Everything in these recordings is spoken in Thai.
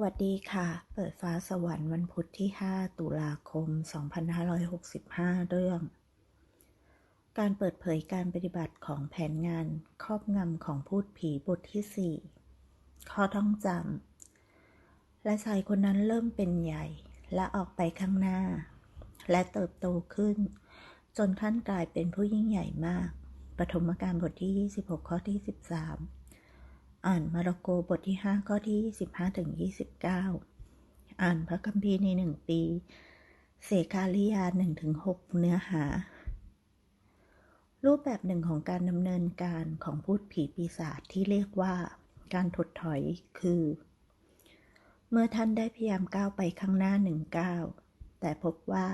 วัสดีค่ะ เปิดฟ้าสวรรค์วันพุธที่ 5 ตุลาคม 2565 เรื่อง การเปิดเผยการปฏิบัติของแผนงานครอบงำของพูดผีบทที่ 4 ข้อท่องจำ และชายคนนั้นเริ่มเป็นใหญ่ และออกไปข้างหน้า และเติบโตขึ้น จนขั้นกลายเป็นผู้ยิ่งใหญ่มาก ปฐมกาลบทที่ 26 ข้อที่ 13 อ่านมาระโกบทที่ 5 ข้อที่25ถึง29 อ่านพระคัมภีร์ใน 1 ปี เสกาลิยา1ถึง6เนื้อหา รูปแบบหนึ่งของการดำเนินการของพูดผีปีศาจที่เรียกว่าการถดถอยคือ เมื่อท่านได้พยายามก้าวไปข้างหน้าหนึ่งก้าวแต่พบว่า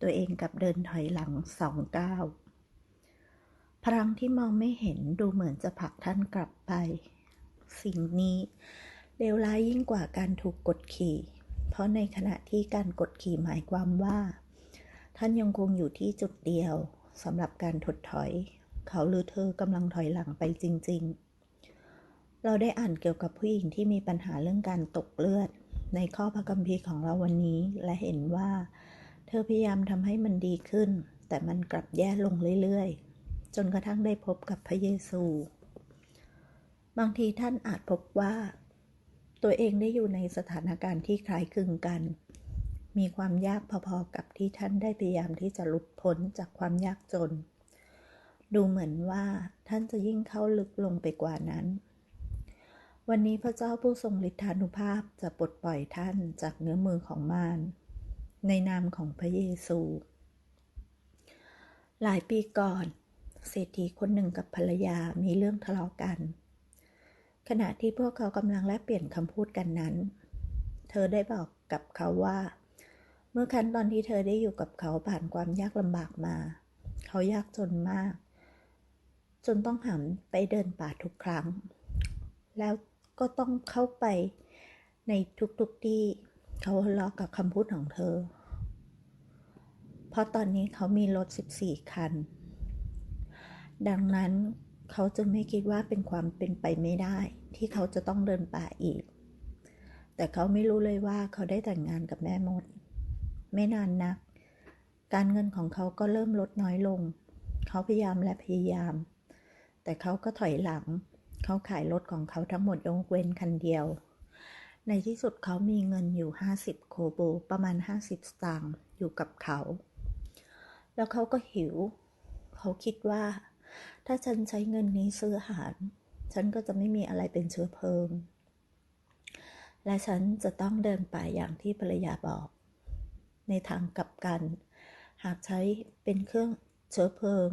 ตัวเองกับเดินถอยหลังสองก้าวพลังที่มองไม่เห็นดูเหมือนจะผลักท่านกลับไป สิ่งนี้เลวร้ายยิ่งกว่าการถูกกดขี่ เพราะในขณะที่การกดขี่หมายความว่า ท่านยังคงอยู่ที่จุดเดียวสำหรับการถดถอย เขาหรือเธอกำลังถอยหลังไปจริง ๆ เราได้อ่านเกี่ยวกับผู้หญิงที่มีปัญหาเรื่องการตกเลือด ในข้อพระคัมภีร์ของเราวันนี้และเห็นว่า เธอพยายามทำให้มันดีขึ้น แต่มันกลับแย่ลงเรื่อยๆ จนกระทั่งได้พบกับพระเยซู บางทีท่านอาจพบว่า ตัวเองได้อยู่ในสถานการณ์ที่คล้ายคลึงกัน มีความยากพอๆกับที่ท่านได้พยายามที่จะหลุดพ้นจากความยากจน ดูเหมือนว่าท่านจะยิ่งเข้าลึกลงไปกว่านั้น วันนี้พระเจ้าผู้ทรงฤทธานุภาพจะปลดปล่อยท่านจากเนื้อมือของมารในนามของพระเยซู หลายปีก่อน เศรษฐีคนหนึ่งกับภรรยามีเรื่องทะเลาะกัน ขณะที่พวกเขากำลังแลกเปลี่ยนคำพูดกันนั้น เธอได้บอกกับเขาว่า เมื่อครั้นตอนที่เธอได้อยู่กับเขาผ่านความยากลำบากมา เขายากจนมาก จนต้องหันไปเดินป่าทุกครั้ง แล้วก็ต้องเข้าไปในทุกๆที่เขาล้อกับคำพูดของเธอ เพราะตอนนี้เขามีรถ 14 คัน ดังนั้น เขาจึงไม่คิดว่าเป็นความเป็นไปไม่ได้ ที่เขาจะต้องเดินป่าอีก แต่เขาไม่รู้เลยว่าเขาได้แต่งงานกับแม่มด ไม่นานนัก การเงินของเขาก็เริ่มลดน้อยลง เขาพยายามและพยายาม แต่เขาก็ถอยหลัง เขาขายรถของเขาทั้งหมดยกเว้นคันเดียว ในที่สุดเขามีเงินอยู่ 50 โคโบประมาณ 50 สตางค์อยู่กับเขา แล้วเขาก็หิว เขาคิดว่า ถ้าฉันใช้เงินนี้ซื้ออาหาร ฉันก็จะไม่มีอะไรเป็นเชื้อเพลิง และฉันจะต้องเดินไปอย่างที่ภรรยาบอก ในทางกลับกัน หากใช้เป็นเครื่องเชื้อเพลิง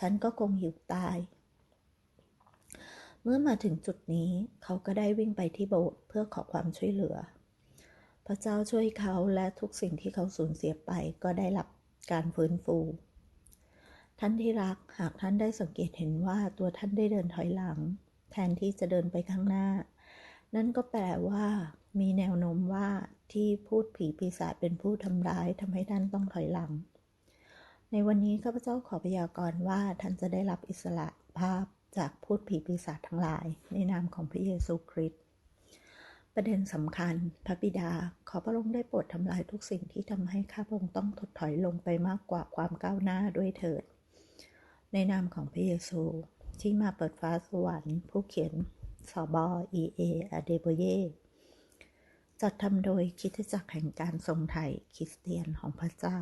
ฉันก็คงหิวตาย เมื่อมาถึงจุดนี้เขาก็ได้วิ่งไปที่โบสถ์เพื่อขอความช่วยเหลือ พระเจ้าช่วยเขาและทุกสิ่งที่เขาสูญเสียไปก็ได้รับการฟื้นฟู ท่านที่รักหากท่านได้สังเกตเห็นว่าตัวท่านได้เดินถอยหลัง แทนที่จะเดินไปข้างหน้า นั่นก็แปลว่ามีแนวโน้มว่าที่พูดผีปีศาจเป็นผู้ทำร้ายทำให้ท่านต้องถอยหลัง ในวันนี้ข้าพเจ้าขอพยากรณ์ว่าท่านจะได้รับอิสระภาพจากพูดผีปีศาจทั้งหลาย ในนามของพระเยซูคริสต์ประเด็นสำคัญ พระบิดาขอพระองค์ได้โปรดทำลายทุกสิ่งที่ทำให้ข้าพระองค์ต้องถดถอยลงไปมากกว่าความก้าวหน้าด้วยเถิด ในนามของพระเยซู ที่มาเปิดฟ้าสวรรค์ ผู้เขียนสอบอเอเออเดโบเยจัดทำโดยคิดจักรแห่งการทรงไทยคริสเตียนของพระเจ้า